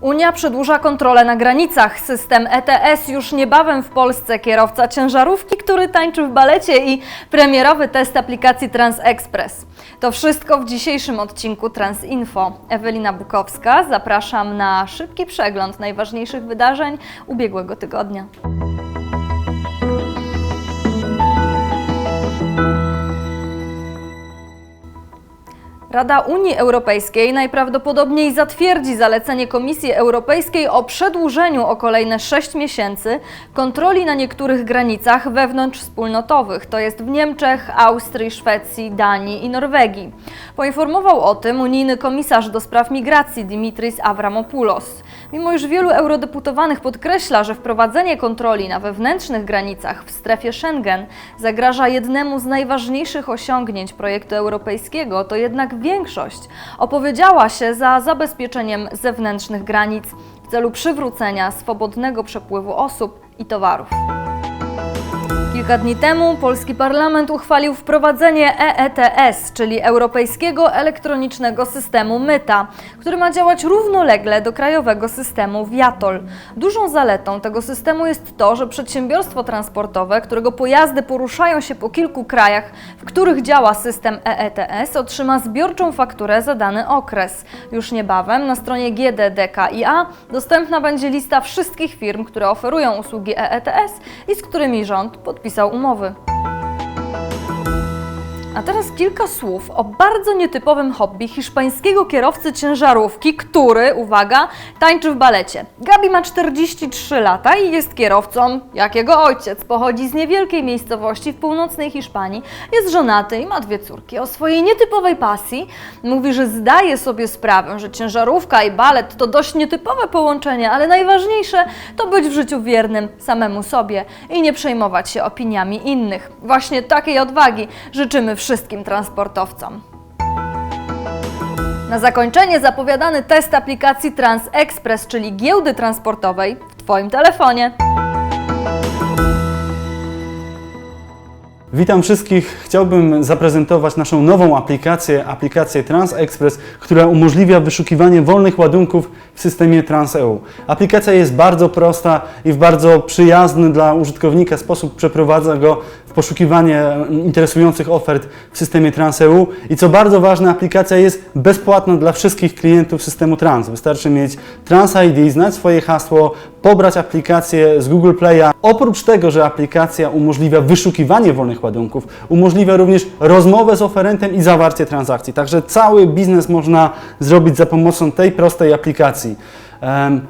Unia przedłuża kontrolę na granicach. System ETS już niebawem w Polsce. Kierowca ciężarówki, który tańczy w balecie i premierowy test aplikacji TransExpress. To wszystko w dzisiejszym odcinku Transinfo. Ewelina Bukowska, zapraszam na szybki przegląd najważniejszych wydarzeń ubiegłego tygodnia. Rada Unii Europejskiej najprawdopodobniej zatwierdzi zalecenie Komisji Europejskiej o przedłużeniu o kolejne 6 miesięcy kontroli na niektórych granicach wewnątrzwspólnotowych, to jest w Niemczech, Austrii, Szwecji, Danii i Norwegii. Poinformował o tym unijny komisarz do spraw migracji Dimitris Avramopoulos. Mimo iż wielu eurodeputowanych podkreśla, że wprowadzenie kontroli na wewnętrznych granicach w strefie Schengen zagraża jednemu z najważniejszych osiągnięć projektu europejskiego, to jednak większość opowiedziała się za zabezpieczeniem zewnętrznych granic w celu przywrócenia swobodnego przepływu osób i towarów. Kilka dni temu polski parlament uchwalił wprowadzenie EETS, czyli Europejskiego Elektronicznego Systemu Myta, który ma działać równolegle do krajowego systemu Viatol. Dużą zaletą tego systemu jest to, że przedsiębiorstwo transportowe, którego pojazdy poruszają się po kilku krajach, w których działa system EETS, otrzyma zbiorczą fakturę za dany okres. Już niebawem na stronie GDDKiA dostępna będzie lista wszystkich firm, które oferują usługi EETS i z którymi rząd podpisał umowy. A teraz kilka słów o bardzo nietypowym hobby hiszpańskiego kierowcy ciężarówki, który, uwaga, tańczy w balecie. Gabi ma 43 lata i jest kierowcą, jak jego ojciec. Pochodzi z niewielkiej miejscowości w północnej Hiszpanii, jest żonaty i ma dwie córki. O swojej nietypowej pasji mówi, że zdaje sobie sprawę, że ciężarówka i balet to dość nietypowe połączenie, ale najważniejsze to być w życiu wiernym samemu sobie i nie przejmować się opiniami innych. Właśnie takiej odwagi życzymy wszystkim transportowcom. Na zakończenie zapowiadany test aplikacji TransExpress, czyli giełdy transportowej w Twoim telefonie. Witam wszystkich. Chciałbym zaprezentować naszą nową aplikację, aplikację TransExpress, która umożliwia wyszukiwanie wolnych ładunków w systemie TransEU. Aplikacja jest bardzo prosta i w bardzo przyjazny dla użytkownika sposób przeprowadza go poszukiwanie interesujących ofert w systemie TransEU. I co bardzo ważne, aplikacja jest bezpłatna dla wszystkich klientów systemu Trans. Wystarczy mieć Trans ID, znać swoje hasło, pobrać aplikację z Google Play'a. Oprócz tego, że aplikacja umożliwia wyszukiwanie wolnych ładunków, umożliwia również rozmowę z oferentem i zawarcie transakcji. Także cały biznes można zrobić za pomocą tej prostej aplikacji.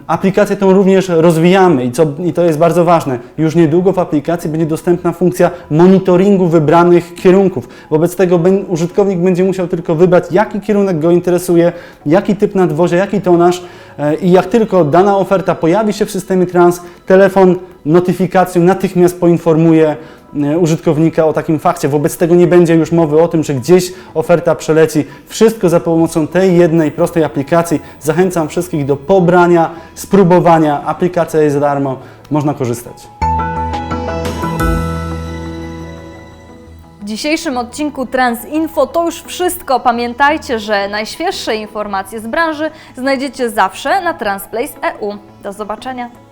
Aplikację tą również rozwijamy i, co, i to jest bardzo ważne. Już niedługo w aplikacji będzie dostępna funkcja monitoringu wybranych kierunków. Wobec tego użytkownik będzie musiał tylko wybrać, jaki kierunek go interesuje, jaki typ nadwozia, jaki tonaż e, i jak tylko dana oferta pojawi się w systemie trans, telefon notyfikacją natychmiast poinformuje użytkownika o takim fakcie. Wobec tego nie będzie już mowy o tym, że gdzieś oferta przeleci. Wszystko za pomocą tej jednej prostej aplikacji. Zachęcam wszystkich do pobrania, spróbowania. Aplikacja jest za darmo, można korzystać. W dzisiejszym odcinku Transinfo to już wszystko. Pamiętajcie, że najświeższe informacje z branży znajdziecie zawsze na Transplace EU. Do zobaczenia.